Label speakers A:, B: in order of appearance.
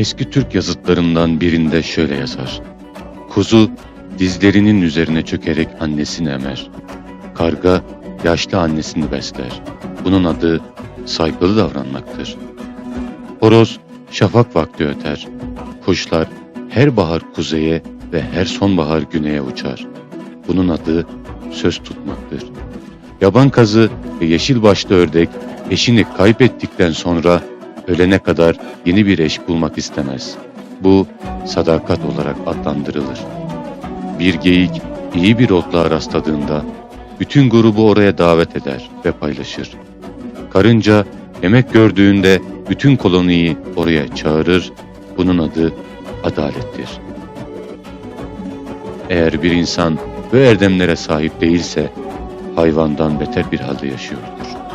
A: Eski Türk yazıtlarından birinde şöyle yazar. Kuzu dizlerinin üzerine çökerek annesini emer. Karga yaşlı annesini besler. Bunun adı saygılı davranmaktır. Horoz şafak vakti öter. Kuşlar her bahar kuzeye ve her sonbahar güneye uçar. Bunun adı söz tutmaktır. Yaban kazı ve yeşil başlı ördek eşini kaybettikten sonra ölene kadar yeni bir eş bulmak istemez. Bu sadakat olarak adlandırılır. Bir geyik iyi bir otluğa rastladığında bütün grubu oraya davet eder ve paylaşır. Karınca yemek gördüğünde bütün koloniyi oraya çağırır. Bunun adı adalettir. Eğer bir insan bu erdemlere sahip değilse hayvandan beter bir halde yaşıyordur.